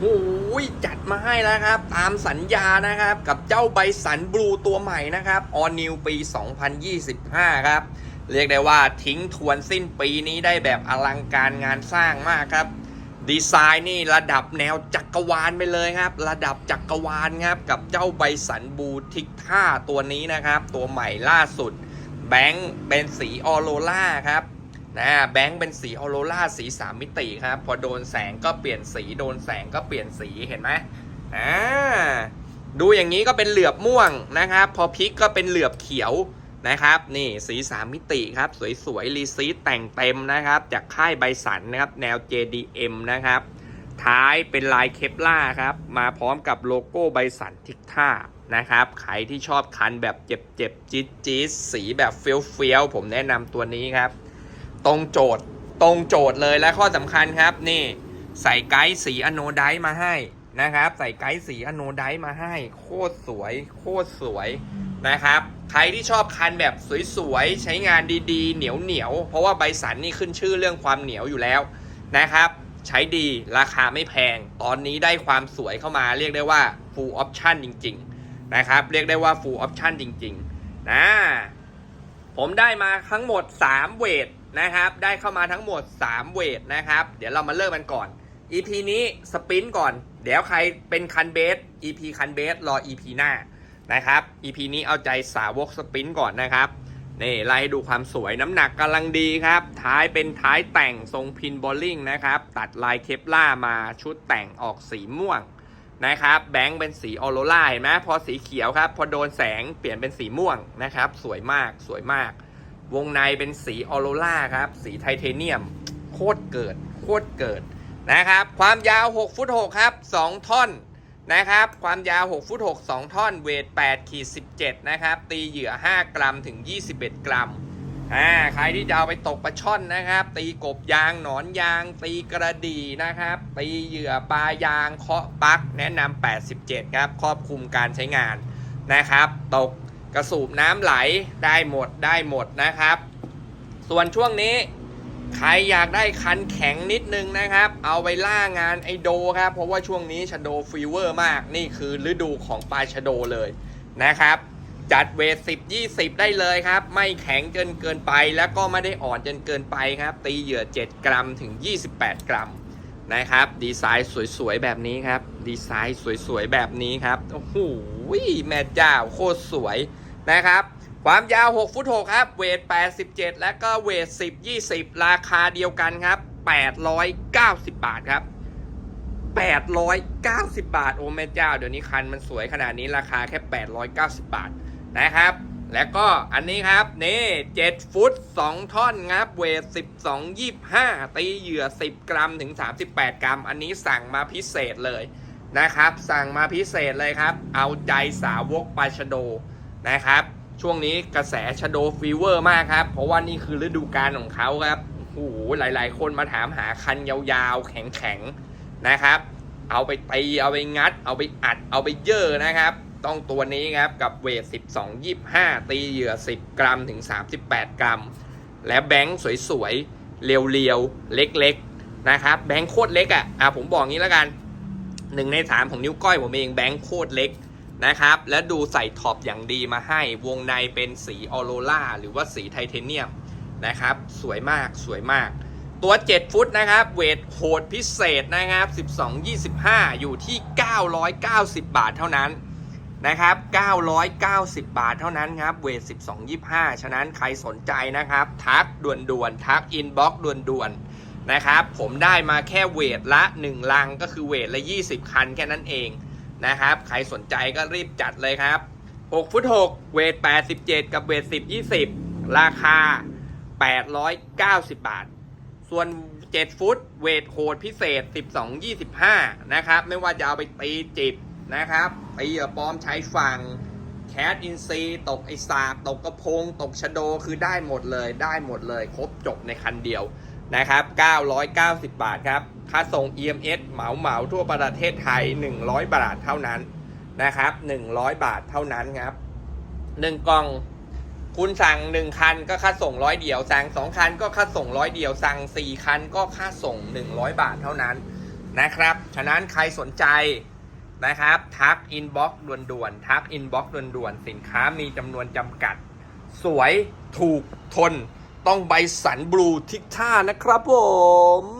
หูยจัดมาให้แล้วครับ ตามสัญญานะครับ กับเจ้าใบสันบลูตัวใหม่นะครับออนิวปี 2025 ครับ เรียกได้ว่าทิ้งทวนสิ้นปีนี้ได้แบบอลังการงานสร้างมากครับ ดีไซน์นี่ระดับแนวจักรวาลไปเลยครับ ระดับจักรวาลครับ กับเจ้าใบสันบลูทิกท่าตัวนี้นะครับ ตัวใหม่ล่าสุด แบงค์เป็นสีออโรล่าครับ นะแบงค์เป็นสีออโรราสีสามมิติครับ พอโดนแสงก็เปลี่ยนสีโดนแสงก็เปลี่ยนสีเห็นไหมอ่าดูอย่างนี้ก็เป็นเหลือบม่วงนะครับ พอพลิกก็เป็นเหลือบเขียวนะครับ นี่สีสามมิติครับ สวยๆรีซีแต่งเต็มนะครับ จากค่ายไบสันนะครับ แนว JDM นะครับ ท้ายเป็นลายเคปล่าครับ มาพร้อมกับโลโก้ไบสันทิกท่านะครับ ใครที่ชอบคันแบบเจ็บๆ จี๊ดจี๊ดๆสีแบบเฟี้ยวๆ ผมแนะนำตัวนี้ครับ ตรงโจทย์ตรงโจทย์เลยและข้อสำคัญครับนี่ใส่ไกด์สีอโนไดต์มาให้นะครับ ใส่ไกด์สีอโนไดต์มาให้ โคตรสวย โคตรสวยนะครับ ใครที่ชอบคันแบบสวยๆ ใช้งานดีๆ เหนียวเหนียวๆเพราะว่าใบสันนี่ขึ้นชื่อเรื่องความเหนียวอยู่แล้วนะครับ ใช้ดีราคาไม่แพง ตอนนี้ได้ความสวยเข้ามาเรียกได้ว่า full option จริง ๆ นะครับ เรียกได้ว่า full option จริง ๆ นะ ผมได้มาทั้งหมด 3 เวท นะครับ ได้เข้ามาทั้งหมด 3 เวทนะครับ เดี๋ยวเรามาเริ่มกันก่อน EP นี้สปรินต์ก่อน เดี๋ยวใครเป็นคันเบส EP คันเบสรอ EP หน้านะครับ EP นี้เอาใจสาวกสปรินต์ก่อนนะครับนี่ไล่ดูความสวยน้ำหนักกำลังดีครับ ท้ายเป็นท้ายแต่งทรงพินบอลลิงนะครับ ตัดลายเคปล่ามาชุดแต่งออกสีม่วงนะครับ แบงค์เป็นสีออโรราเห็นไหมพอสีเขียวครับ พอโดนแสงเปลี่ยนเป็นสีม่วงนะครับ สวยมากสวยมาก วงในเป็นสีออโรราครับ สีไทเทเนียม โคตรเกิด โคตรเกิดนะครับ ความยาว 6 ฟุต 6 ครับ 2 ท่อนนะครับ ความยาว 6 ฟุต 6 2 ท่อน เวท8ขีด17 นะครับ ตีเหยื่อ 5 กรัมถึง 21 กรัมอ่าใครที่จะเอาไปตกปลาช่อนนะครับ ตีกบยางหนอนยาง ตีกระดีนะครับ ตีเหยื่อปลายางเคาะปักแนะนำ87 ครับ ครอบคลุมการใช้งานนะครับ ตก กระสูบน้ำไหลได้หมดได้หมดนะครับ ส่วนช่วงนี้ใครอยากได้คันแข็งนิดนึงนะครับ เอาไปล่างานไอโดครับ เพราะว่าช่วงนี้ชโดฟีเวอร์มาก นี่คือฤดูของปลาชโดเลยนะครับ จัดเวท10 20ได้เลยครับ ไม่แข็งจนเกินไปแล้วก็ไม่ได้อ่อนจนเกินไปครับ ตีเหยื่อ 7 กรัมถึง 28 กรัม นะครับ ดีไซน์สวยๆแบบนี้ครับ ดีไซน์สวยๆแบบนี้ครับโอ้โหแม่เจ้าโคตรสวยนะครับ ความยาว 6 ฟุต6ครับ เวท 87 และก็เวท 10 20 ราคาเดียวกันครับ 890 บาทครับ 890 บาท โอ้แม่เจ้า เดี๋ยวนี้คันมันสวยขนาดนี้ราคาแค่ 890 บาทนะครับ แล้วก็อันนี้ครับ นี่7ฟุต2ท่อนครับเวท12 25ตีเหยื่อ10กรัมถึง38กรัม อันนี้สั่งมาพิเศษเลยนะครับ สั่งมาพิเศษเลยครับ เอาใจสาวกปลาชะโดนะครับ ช่วงนี้กระแสชะโดฟีเวอร์มากครับ เพราะว่านี่คือฤดูกาลของเขาครับโอ้โหหลาย ๆ คนมาถามหาคันยาวๆ แข็งๆนะครับ เอาไปตีเอาไปงัด เอาไปอัดเอาไปเย่อนะครับ ต้องตัวนี้ครับกับเวท 12 25 ตีเหยื่อ 10 กรัมถึง 38 กรัม และแบงค์สวยๆ เรียวๆ เล็กๆ นะครับ แบงค์โคตรเล็กอะอะผมบอกงี้แล้วกันหนึ่งในสามของนิ้วก้อยผมเองแบงค์โคตรเล็กนะครับ และดูใส่ท็อปอย่างดีมาให้ วงในเป็นสีออโรราหรือว่าสีไทเทเนียมนะครับ สวยมากสวยมากตัว 7 ฟุตนะครับ เวทโหดพิเศษนะครับ 12-25 อยู่ที่ 990 บาทเท่านั้น นะครับ 990 บาทเท่านั้นครับ เวท 12-25 ฉะนั้นใครสนใจนะครับ ทักด่วนๆ ทักอินบ็อกด่วนๆ นะครับ ผมได้มาแค่เวทละ 1 ลังก็คือเวทละ 20 คันแค่นั้นเองนะครับ ใครสนใจก็รีบจัดเลยครับ 6 ฟุต 6 เวท 87 กับเวท 10 20 ราคา 890 บาท ส่วน 7 ฟุต เวทโหดพิเศษ 12 25 นะครับ ไม่ว่าจะเอาไปตีจิบ นะครับตีเหยื่อปลอมใช้ฝั่งแคสอินซีตกไอสากตกกระพง ตกชะโดคือได้หมดเลย ได้หมดเลย ครบจบในคันเดียวนะครับ 990 บาทครับ ค่าส่ง EMS เหมาเหมาทั่วประเทศไทย 100 บาทเท่านั้นนะครับ 100 บาทเท่านั้นครับ 1 กล่อง คุณสั่ง 1 คันก็ค่าส่งร้อยเดียว สั่ง 2 คันก็ค่าส่งร้อยเดียว สั่ง 4 คันก็ค่าส่ง 100 บาทเท่านั้นนะครับ ฉะนั้นใครสนใจ นะครับ ทักอินบ็อกซ์ด่วนๆทักอินบ็อกซ์ด่วนๆสินค้ามีจำนวนจำกัด สวยถูกทน ต้องใบสันบลูทิกท่านะครับผม